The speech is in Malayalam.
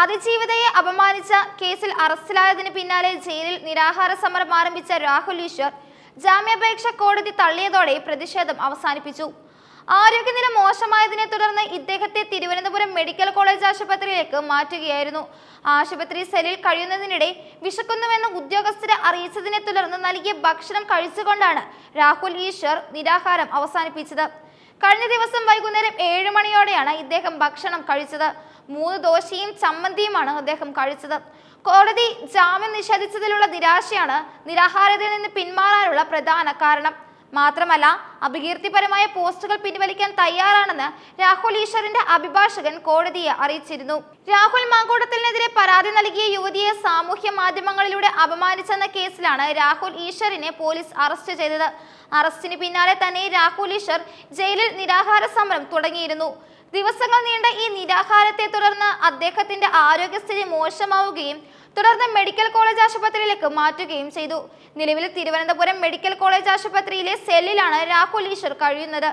അതിജീവിതയെ അപമാനിച്ച കേസിൽ അറസ്റ്റിലായതിന് പിന്നാലെ ജയിലിൽ നിരാഹാര സമരം ആരംഭിച്ച രാഹുൽ ഈശ്വർ ജാമ്യാപേക്ഷ കോടതി തള്ളിയതോടെ പ്രതിഷേധം അവസാനിപ്പിച്ചു. ആരോഗ്യനില മോശമായതിനെ തുടർന്ന് ഇദ്ദേഹത്തെ തിരുവനന്തപുരം മെഡിക്കൽ കോളേജ് ആശുപത്രിയിലേക്ക് മാറ്റുകയായിരുന്നു. ആശുപത്രി സെല്ലിൽ കഴിയുന്നതിനിടെ വിശക്കുന്നുവെന്ന് ഉദ്യോഗസ്ഥരെ അറിയിച്ചതിനെ തുടർന്ന് നൽകിയ ഭക്ഷണം കഴിച്ചുകൊണ്ടാണ് രാഹുൽ ഈശ്വർ നിരാഹാരം അവസാനിപ്പിച്ചത്. കഴിഞ്ഞ ദിവസം വൈകുന്നേരം ഏഴ് മണിയോടെയാണ് ഇദ്ദേഹം ഭക്ഷണം കഴിച്ചത്. മൂന്ന് ദോശയും ചമ്മന്തിയുമാണ് അദ്ദേഹം കഴിച്ചത്. കോടതി ജാമ്യം നിഷേധിച്ചതിലുള്ള നിരാശയാണ് നിരാഹാരത്തിൽ നിന്ന് പിന്മാറാനുള്ള പ്രധാന കാരണം. മാത്രമല്ല അപകീർത്തിപരമായ പോസ്റ്റുകൾ പിൻവലിക്കാൻ തയ്യാറാണെന്ന് രാഹുൽ ഈശ്വറിന്റെ അഭിഭാഷകൻ കോടതിയെ അറിയിച്ചിരുന്നു. രാഹുൽ മാങ്കൂടത്തിനെതിരെ പരാതി നൽകിയ യുവതിയെ സാമൂഹ്യ മാധ്യമങ്ങളിലൂടെ അപമാനിച്ചെന്ന കേസിലാണ് രാഹുൽ ഈശ്വറിനെ പോലീസ് അറസ്റ്റ് ചെയ്തത്. അറസ്റ്റിന് പിന്നാലെ തന്നെ രാഹുൽ ഈശ്വർ ജയിലിൽ നിരാഹാര സമരം തുടങ്ങിയിരുന്നു. ദിവസങ്ങൾ നീണ്ട ഈ നിരാഹാരത്തെ തുടർന്ന് അദ്ദേഹത്തിന്റെ ആരോഗ്യസ്ഥിതി മോശമാവുകയും തുടർന്ന് മെഡിക്കൽ കോളേജ് ആശുപത്രിയിലേക്ക് മാറ്റുകയും ചെയ്തു. നിലവിൽ തിരുവനന്തപുരം മെഡിക്കൽ കോളേജ് ആശുപത്രിയിലെ സെല്ലിലാണ് രാഹുൽ ഈശ്വർ കഴിയുന്നത്.